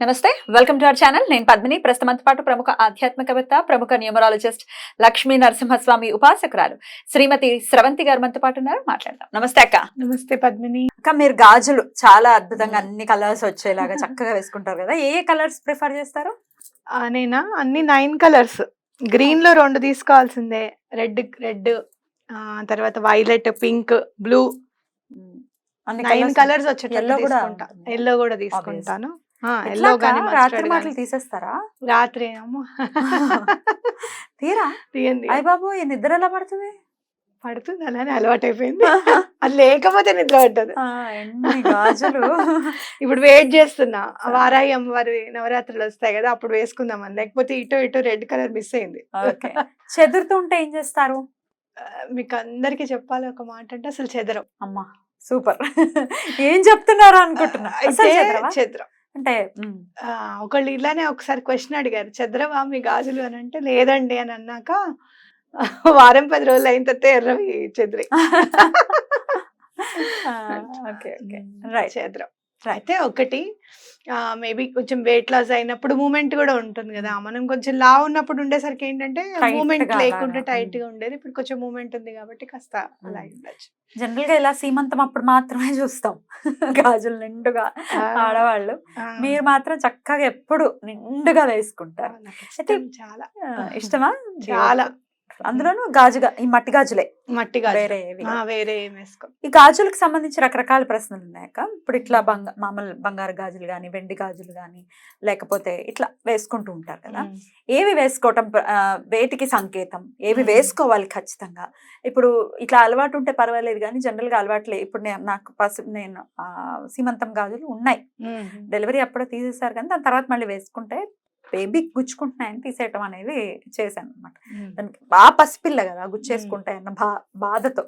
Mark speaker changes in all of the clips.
Speaker 1: నమస్తే welcome to our channel. నేను పద్మిని. ప్రస్తుతంతో పాటు ప్రముఖ ఆధ్యాత్మికవేత్త ప్రముఖ న్యూమరాలజిస్ట్ లక్ష్మీ నరసింహస్వామి ఉపాసకురాలు శ్రీమతి స్రవంతి గారు మనతో పాటు ఉన్నారు. మాట్లాడదాం. నమస్తే అక్క.
Speaker 2: నమస్తే పద్మిని.
Speaker 1: అక్క మీరు గాజులు చాలా అద్భుతంగా అన్ని కలర్స్ వచ్చేలాగా చక్కగా వేసుకుంటారు కదా. ఏ కలర్స్ ప్రిఫర్ చేస్తారు?
Speaker 2: నేనా? అన్ని నైన్ కలర్స్. గ్రీన్లో రెండు తీసుకోవాల్సిందే. రెడ్ రెడ్ తర్వాత వైలెట్ పింక్ బ్లూ
Speaker 1: అన్ని
Speaker 2: నైన్ కలర్స్ వచ్చేటట్టు. ఎల్లో కూడా తీసుకుంటాను.
Speaker 1: రాత్రి మాటలు. తీసేస్తారా?
Speaker 2: రాత్రి
Speaker 1: తీరా?
Speaker 2: తీయండి.
Speaker 1: అయ్య బాబు ఈ నిద్ర ఎలా పడుతుంది?
Speaker 2: పడుతుంది అలానే అలవాటు అయిపోయింది అది లేకపోతే నిద్ర పట్టదు.
Speaker 1: గాజులు.
Speaker 2: ఇప్పుడు వెయిట్ చేస్తున్నా. వారాయి అమ్మవారి నవరాత్రులు వస్తాయి కదా అప్పుడు వేసుకుందామని. లేకపోతే ఇటు ఇటు రెడ్ కలర్ మిస్ అయింది.
Speaker 1: చెదురుతూ ఉంటే ఏం చేస్తారు?
Speaker 2: మీకు అందరికి చెప్పాలి ఒక మాట అంటే అసలు చెదరం.
Speaker 1: అమ్మా సూపర్. ఏం చెప్తున్నారు అనుకుంటున్నా?
Speaker 2: చెదరం.
Speaker 1: అంటే
Speaker 2: ఒకళ్ళు ఇలానే ఒకసారి క్వశ్చన్ అడిగారు. చంద్రవా మీ గాజులు అని అంటే లేదండి అని అన్నాక వారం పది రోజులు అయిన తర్వాత ఎర్రవి చెదిరి.
Speaker 1: Okay okay. రైట్.
Speaker 2: చంద్రం. అయితే ఒకటి మేబీ కొంచెం వెయిట్ లాస్ అయినప్పుడు మూమెంట్ కూడా ఉంటుంది కదా. మనం కొంచెం లా ఉన్నప్పుడు ఉండేసరికి ఏంటంటే మూమెంట్ లేకుండా. టైట్గా ఉండేది. ఇప్పుడు కొంచెం మూమెంట్ ఉంది కాబట్టి కాస్త అలా. ఉండొచ్చు
Speaker 1: జనరల్గా ఇలా సీమంతం అప్పుడు మాత్రమే చూస్తాం. గాజులు నిండుగా ఆడవాళ్ళు. మీరు మాత్రం చక్కగా ఎప్పుడు నిండుగా వేసుకుంటారు. అయితే
Speaker 2: చాలా.
Speaker 1: ఇష్టమా?
Speaker 2: చాలా.
Speaker 1: అందులోనూ గాజుగా ఈ మట్టి గాజులే
Speaker 2: మట్టి గాజు
Speaker 1: వేరే.
Speaker 2: వేరే వేసుకో
Speaker 1: ఈ గాజులకు సంబంధించి రకరకాల ప్రశ్నలు ఉన్నాయక ఇప్పుడు ఇట్లా బంగ మామూలు బంగారు గాజులు కానీ వెండి గాజులు కానీ లేకపోతే ఇట్లా వేసుకుంటూ ఉంటారు కదా. ఏవి వేసుకోవటం వేటికి సంకేతం ఏవి. వేసుకోవాలి ఖచ్చితంగా ఇప్పుడు ఇట్లా అలవాటు ఉంటే పర్వాలేదు కానీ జనరల్గా అలవాట్లే ఇప్పుడు నేను నాకు పసు నేను ఆ, సీమంతం గాజులు ఉన్నాయి. డెలివరీ అప్పుడే తీసేశారు కానీ దాని తర్వాత మళ్ళీ వేసుకుంటే బేబీ గుచ్చుకుంటున్నాయని తీసేయటం అనేది చేశాను అనమాట. దానికి బాగా పసిపిల్ల కదా గుచ్చేసుకుంటాయన్న బా బాధతో.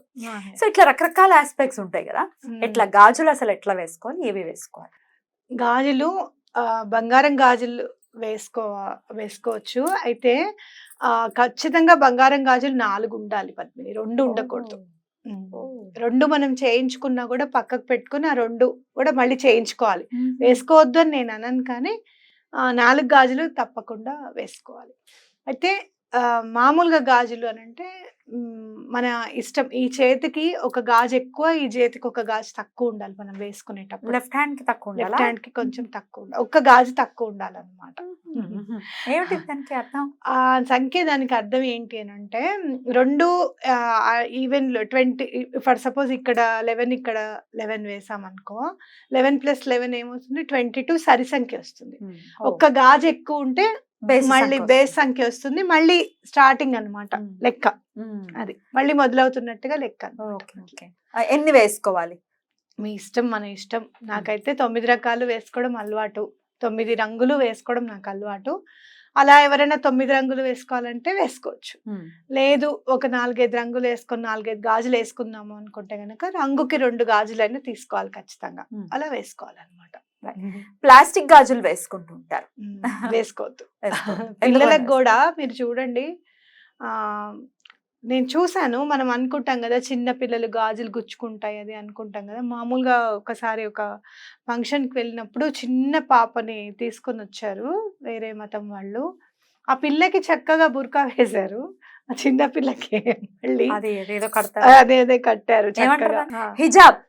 Speaker 1: సో ఇట్లా రకరకాల ఆస్పెక్ట్స్ ఉంటాయి కదా. ఎట్లా గాజులు అసలు ఎట్లా వేసుకోవాలి ఏవి వేసుకోవాలి?
Speaker 2: గాజులు బంగారం గాజులు వేసుకో వేసుకోవచ్చు. అయితే ఆ, ఖచ్చితంగా బంగారం గాజులు నాలుగు ఉండాలి పద్మిని. రెండు ఉండకూడదు. రెండు మనం చేయించుకున్నా కూడా పక్కకు పెట్టుకుని ఆ రెండు కూడా మళ్ళీ చేయించుకోవాలి. వేసుకోవద్దు అని నేను అనను కానీ నాలుగు గాజులు తప్పకుండా వేసుకోవాలి. అయితే మామూలుగా గాజులు అని అంటే మన ఇష్టం ఈ చేతికి ఒక గాజు ఎక్కువ ఈ చేతికి ఒక గాజు తక్కువ ఉండాలి మనం వేసుకునేటప్పుడు.
Speaker 1: లెఫ్ట్ హ్యాండ్కి తక్కువ
Speaker 2: లెఫ్ట్
Speaker 1: ఉండాలా?
Speaker 2: హ్యాండ్కి కొంచెం తక్కువ ఉండాలి. ఒక్క గాజు తక్కువ ఉండాలన్నమాట.
Speaker 1: ఏమిటి దానికి అర్థం?
Speaker 2: ఆ సంఖ్య దానికి అర్థం ఏంటి అని అంటే రెండు ఈవెన్ ట్వంటీ ఫర్ సపోజ్ ఇక్కడ లెవెన్ ఇక్కడ లెవెన్ వేసాం అనుకో లెవెన్ ప్లస్ లెవెన్ ఏమవుతుంది? ట్వంటీ టూ సరి సంఖ్య వస్తుంది. ఒక్క గాజు ఎక్కువ ఉంటే మళ్ళీ బేస్. సంఖ్య వస్తుంది. మళ్ళీ స్టార్టింగ్ అన్నమాట.
Speaker 1: మ్మ్.
Speaker 2: లెక్క. అది. మళ్ళీ మొదలవుతున్నట్టుగా లెక్క
Speaker 1: ఎన్ని వేసుకోవాలి?
Speaker 2: మీ ఇష్టం మన ఇష్టం. నాకైతే తొమ్మిది రకాలు వేసుకోవడం అలవాటు. తొమ్మిది రంగులు వేసుకోవడం నాకు అలవాటు. అలా ఎవరైనా తొమ్మిది రంగులు వేసుకోవాలంటే వేసుకోవచ్చు. లేదు ఒక నాలుగైదు రంగులు వేసుకొని నాలుగైదు గాజులు వేసుకుందాము అనుకుంటే గనక రంగుకి రెండు గాజులైనా తీసుకోవాలి ఖచ్చితంగా. అలా వేసుకోవాలన్నమాట.
Speaker 1: ప్లాస్టిక్ గాజులు వేసుకుంటూ ఉంటారు.
Speaker 2: వేసుకోవద్దు. పిల్లలకు కూడా మీరు చూడండి ఆ నేను చూసాను మనం అనుకుంటాం కదా చిన్న పిల్లలు గాజులు గుచ్చుకుంటాయి అది అనుకుంటాం కదా మామూలుగా ఒకసారి ఒక ఫంక్షన్కి వెళ్ళినప్పుడు చిన్న పాపని తీసుకొని వచ్చారు వేరే మతం వాళ్ళు. ఆ పిల్లకి చక్కగా బుర్కా వేశారు ఆ చిన్న పిల్లకి మళ్ళీ
Speaker 1: అది
Speaker 2: అదే కట్టారు
Speaker 1: హిజాబ్.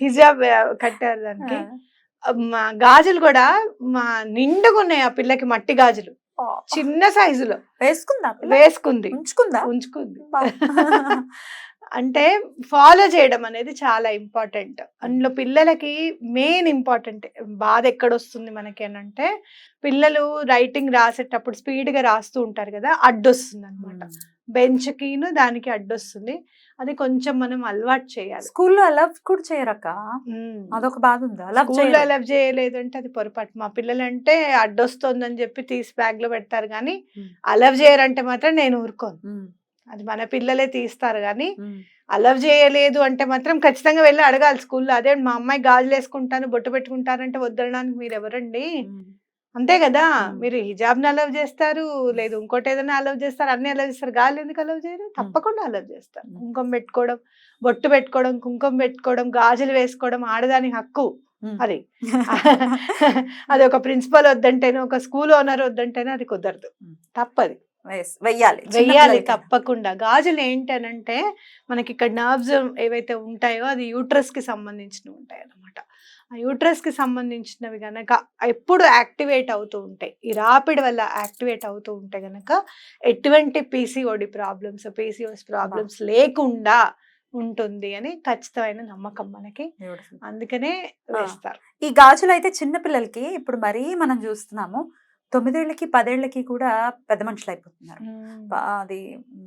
Speaker 2: హిజాబ్ కట్టారు దానికి. మా గాజులు కూడా మా నిండుగా ఉన్నాయి ఆ పిల్లకి మట్టి గాజులు. చిన్న సైజులో.
Speaker 1: వేసుకుందా?
Speaker 2: వేసుకుంది.
Speaker 1: ఉంచుకుందా?
Speaker 2: ఉంచుకుంది. అంటే ఫాలో చేయడం అనేది చాలా ఇంపార్టెంట్ అందులో పిల్లలకి మెయిన్ ఇంపార్టెంట్ బాధ ఎక్కడొస్తుంది మనకి అని అంటే పిల్లలు రైటింగ్ రాసేటప్పుడు స్పీడ్గా రాస్తూ ఉంటారు కదా అడ్డొస్తుంది అనమాట బెంచ్ కిను దానికి అడ్డొస్తుంది. అది కొంచెం మనం అలవాటు చేయాలి.
Speaker 1: స్కూల్లో అలవ్ కూడా చేయరక్క? అదొక బాధ ఉందా. అలవ్
Speaker 2: స్కూల్లో అలవ్ చేయలేదు అంటే అది పొరపాటు. మా పిల్లలంటే అడ్డొస్తుందని చెప్పి తీసి బ్యాగ్లో పెడతారు కానీ. అలవ్ చేయరంటే మాత్రం నేను ఊరుకోను. అది మన పిల్లలే తీస్తారు కానీ అలవ్ చేయలేదు అంటే మాత్రం ఖచ్చితంగా వెళ్ళి అడగాలి స్కూల్లో. అదే మా అమ్మాయి గాజులు వేసుకుంటాను బొట్టు పెట్టుకుంటానంటే వద్దనడానికి మీరు ఎవరండి అంతే కదా. మీరు హిజాబ్ని అలవ్ చేస్తారు లేదు ఇంకోటి ఏదైనా అలవ్ చేస్తారు అన్ని అలవ్ చేస్తారు గాలి ఎందుకు అలవ్ చేయరు తప్పకుండా అలవ్ చేస్తారు. కుంకుమ పెట్టుకోవడం బొట్టు పెట్టుకోవడం కుంకుమ పెట్టుకోవడం గాజులు వేసుకోవడం ఆడదాని హక్కు. అది అది ఒక ప్రిన్సిపల్ వద్దంటేనే ఒక స్కూల్ ఓనర్ వద్దంటేనే అది కుదరదు. తప్పది
Speaker 1: వెయ్యాలి.
Speaker 2: వెయ్యాలి. తప్పకుండా. గాజులు ఏంటనంటే మనకి ఇక్కడ నర్వ్స్ ఏవైతే ఉంటాయో అది యూట్రస్కి సంబంధించినవి ఉంటాయి అన్నమాట ఆ యూట్రస్కి సంబంధించినవి గనక ఎప్పుడు యాక్టివేట్ అవుతూ ఉంటాయి. ఈ రాపిడ్ వల్ల యాక్టివేట్ అవుతూ ఉంటే గనక ఎటువంటి పీసీఓడి ప్రాబ్లమ్స్ పీసీఓఎస్ ప్రాబ్లమ్స్ లేకుండా ఉంటుంది అని ఖచ్చితమైన నమ్మకం మనకి. అందుకనే వేస్తారు.
Speaker 1: ఈ గాజులు అయితే చిన్న పిల్లలకి ఇప్పుడు మరీ మనం చూస్తున్నాము. తొమ్మిదేళ్ళకి పదేళ్ళకి కూడా పెద్ద మనుషులు అయిపోతున్నారు అది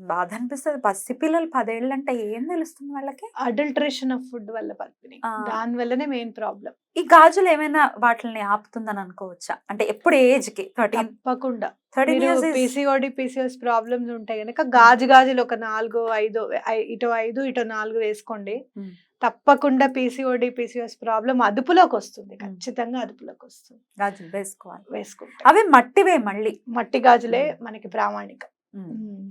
Speaker 1: బాధ అనిపిస్తుంది పసి పిల్లలు పదేళ్ళు అంటే ఏం తెలుస్తుంది వాళ్ళకి?
Speaker 2: అడల్ట్రేషన్ ఆఫ్ ఫుడ్ వల్ల పద్మిని. దాని వల్లనే మెయిన్ ప్రాబ్లం
Speaker 1: ఈ గాజులు ఏమైనా వాటిని ఆపుతుందని అనుకోవచ్చా? అంటే ఎప్పుడు ఏజ్కి థర్టీన్
Speaker 2: తప్పకుండా పీసీఓడి పీసీఎస్ ప్రాబ్లమ్స్ ఉంటాయి కనుక గాజు గాజులు ఒక నాలుగు ఐదు ఇటు ఐదు ఇటు నాలుగు వేసుకోండి. తప్పకుండా పీసీఓడి పీసీఎస్ ప్రాబ్లం అదుపులోకి వస్తుంది. ఖచ్చితంగా అదుపులోకి వస్తుంది.
Speaker 1: గాజులు వేసుకోవాలి.
Speaker 2: వేసుకుంటే.
Speaker 1: అవి మట్టివే మళ్ళీ.
Speaker 2: మట్టి గాజులే. మనకి ప్రామాణికం.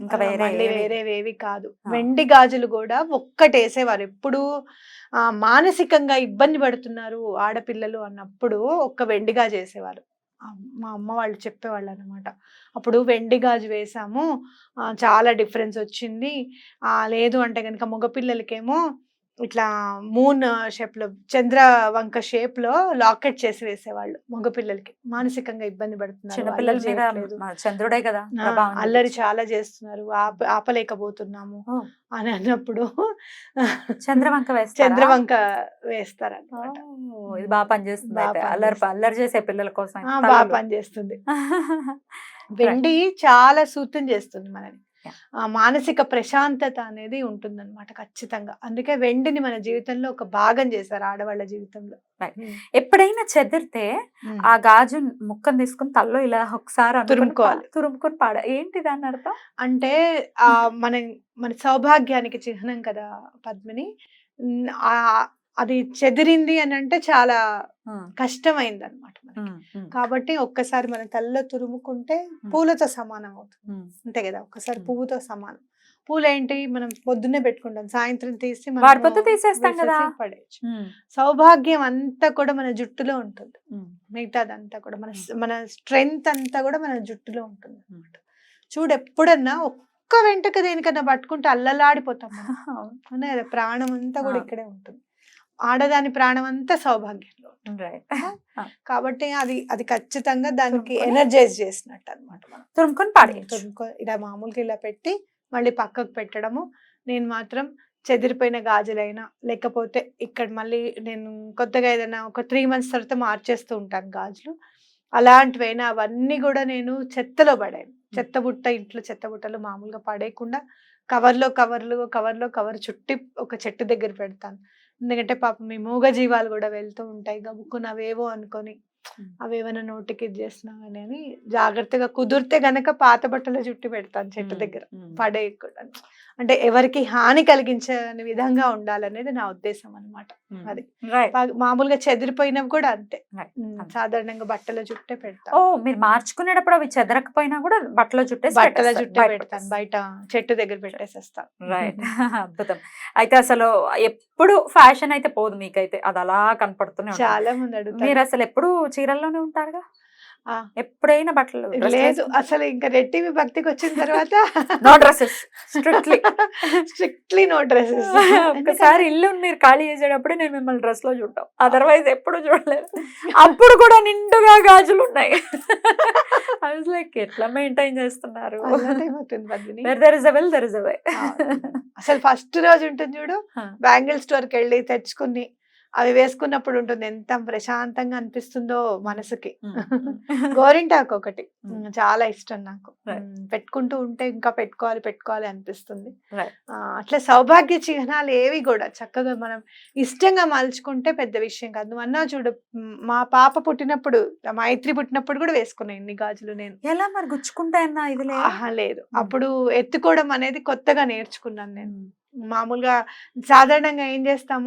Speaker 1: ఇంకా వేరే
Speaker 2: వేరేవేవి కాదు. వెండి గాజులు కూడా ఒక్కటేసేవారు. ఎప్పుడు ఆ, మానసికంగా ఇబ్బంది పడుతున్నారు ఆడపిల్లలు అన్నప్పుడు ఒక్క వెండి గాజు వేసేవారు. మా అమ్మ వాళ్ళు చెప్పేవాళ్ళు అనమాట అప్పుడు వెండి గాజు వేసాము. చాలా డిఫరెన్స్ వచ్చింది. ఆ, లేదు అంటే కనుక మగపిల్లలకేమో ఇట్లా మూన్ షేప్లో చంద్ర వంక షేప్లో లాకెట్ చేసి వేసేవాళ్ళు మగపిల్లలకి మానసికంగా ఇబ్బంది పడుతున్నారు
Speaker 1: చంద్రుడే కదా
Speaker 2: అల్లరి. చాలా చేస్తున్నారు ఆప ఆపలేకపోతున్నాము. అని అన్నప్పుడు
Speaker 1: చంద్రవంక వేస్తారా?
Speaker 2: చంద్రవంక వేస్తారన్నమాట
Speaker 1: ఇది బాగా పనిచేస్తుంది. అల్లరి. అల్లరి చేసే పిల్లల కోసం
Speaker 2: బాగా. పనిచేస్తుంది వెండి చాలా సూత్రం చేస్తుంది మనని. ఆ మానసిక ప్రశాంతత అనేది ఉంటుందన్నమాట ఖచ్చితంగా. అందుకే వెండిని మన జీవితంలో ఒక భాగం చేశారు ఆడవాళ్ళ జీవితంలో.
Speaker 1: ఎప్పుడైనా చెదిరితే. ఆ గాజు ముక్కను తీసుకుని తల్లో ఇలా ఒకసారి
Speaker 2: తురుముకోవాలి.
Speaker 1: తురుముకొని పాడ. ఏంటి దాని అర్థం?
Speaker 2: అంటే ఆ మన మన సౌభాగ్యానికి చిహ్నం కదా పద్మిని. అది చెదిరింది అని అంటే చాలా కష్టమైంది అనమాట కాబట్టి ఒక్కసారి మన తలలో తురుముకుంటే పూలతో సమానం అవుతుంది. అంతే కదా? ఒక్కసారి. పువ్వుతో సమానం. పూలు ఏంటి మనం పొద్దున్నే పెట్టుకుంటాం. సాయంత్రం తీసి
Speaker 1: తీసేస్తాం కదా.
Speaker 2: పడేయచ్చు. సౌభాగ్యం అంతా కూడా మన జుట్టులో ఉంటుంది. మిగతాదంతా కూడా మన. మన స్ట్రెంగ్త్ అంతా కూడా మన జుట్టులో ఉంటుంది అనమాట చూడు ఎప్పుడన్నా ఒక్క వెంటక దేనికన్నా పట్టుకుంటే అల్లలాడిపోతాం కదా? ప్రాణం అంతా కూడా. ఇక్కడే ఉంటుంది. ఆడదాని ప్రాణం అంతా సౌభాగ్యంలో కాబట్టి అది అది ఖచ్చితంగా దానికి
Speaker 1: తురుముకొని?
Speaker 2: ఎనర్జైజ్ చేసినట్టు అనమాట మనం.
Speaker 1: తురుముకొని పాడేయచ్చు.
Speaker 2: తురుముకో- ఇలా మామూలుగా ఇలా పెట్టి మళ్ళీ పక్కకు పెట్టడము. నేను మాత్రం చెదిరిపోయిన గాజులైనా లేకపోతే ఇక్కడ మళ్ళీ నేను కొత్తగా ఏదైనా ఒక త్రీ మంత్స్ తర్వాత మార్చేస్తూ ఉంటాను గాజులు. అలాంటివైనా అవన్నీ కూడా నేను చెత్తలో పడాను. చెత్త బుట్ట ఇంట్లో చెత్త బుట్టలు మామూలుగా పడేయకుండా కవర్లో కవర్లు కవర్లో కవర్ చుట్టి ఒక చెట్టు దగ్గర పెడతాను. ఎందుకంటే పాపం మీ మూగ జీవాలు కూడా వెళ్తూ ఉంటాయి. గబుక్కున అవేవో అనుకొని. అవేమైనా నోటికి చేసినా కానీ అని జాగ్రత్తగా కుదిరితే గనక పాత బట్టలు చుట్టి పెడతాను చెట్టు దగ్గర.
Speaker 1: ఉమ్.
Speaker 2: అంటే ఎవరికి హాని కలిగించని విధంగా ఉండాలనేది నా ఉద్దేశం అనమాట. అది. మామూలుగా చెదిరిపోయినవి కూడా అంతే. సాధారణంగా బట్టల చుట్టే
Speaker 1: ఓ
Speaker 2: పెడతాను
Speaker 1: మీరు మార్చుకునేటప్పుడు అవి చెదరకపోయినా కూడా బట్టలో చుట్టేసి
Speaker 2: బట్టల
Speaker 1: బయట
Speaker 2: పెడతాను. బయట చెట్టు దగ్గర పెట్టేసేస్తాను
Speaker 1: రైట్ అద్భుతం. అయితే అసలు ఎప్పుడు ఫ్యాషన్ అయితే పోదు మీకైతే. అది అలా కనపడుతూనే ఉంటుంది.
Speaker 2: చాలా మంది అడుగుతారు.
Speaker 1: మీరు అసలు ఎప్పుడు చీరల్లోనే ఉంటారుగా. ఎప్పుడైనా బట్టలు
Speaker 2: లేదు? అసలు ఇంకా రెట్టివి భక్తికి వచ్చిన తర్వాత
Speaker 1: no dresses strictly
Speaker 2: strictly no dresses
Speaker 1: ఒక్కసారి ఇల్లు మీరు ఖాళీ చేసేటప్పుడే నేను మిమ్మల్ని డ్రెస్లో చూడటం. అదర్వైజ్ ఎప్పుడు చూడలేదు. అప్పుడు కూడా నిండుగా గాజులు ఉన్నాయి. లైక్ ఎట్లా మెయింటైన్ చేస్తున్నారు? There is well there is
Speaker 2: అసలు ఫస్ట్ రోజు ఉంటుంది చూడు. బ్యాంగిల్ స్టోర్కి వెళ్ళి తెచ్చుకుని అవి వేసుకున్నప్పుడు ఉంటుంది. ఎంత ప్రశాంతంగా అనిపిస్తుందో మనసుకి. గోరింటాకు ఒకటి. చాలా ఇష్టం నాకు. పెట్టుకుంటూ ఉంటే ఇంకా పెట్టుకోవాలి పెట్టుకోవాలి అనిపిస్తుంది. అట్లా సౌభాగ్య చిహ్నాలు ఏవి కూడా చక్కగా మనం ఇష్టంగా మలుచుకుంటే పెద్ద విషయం కాదు. నువ్వు అన్నా చూడు మా పాప పుట్టినప్పుడు మైత్రి పుట్టినప్పుడు కూడా వేసుకున్నాను ఇన్ని గాజులు నేను.
Speaker 1: ఎలా మరి గుచ్చుకుంటాయన్నా ఇది లేదు
Speaker 2: ఆహా లేదు. అప్పుడు ఎత్తుకోవడం అనేది కొత్తగా నేర్చుకున్నాను నేను. మామూలుగా సాధారణంగా ఏం చేస్తాము?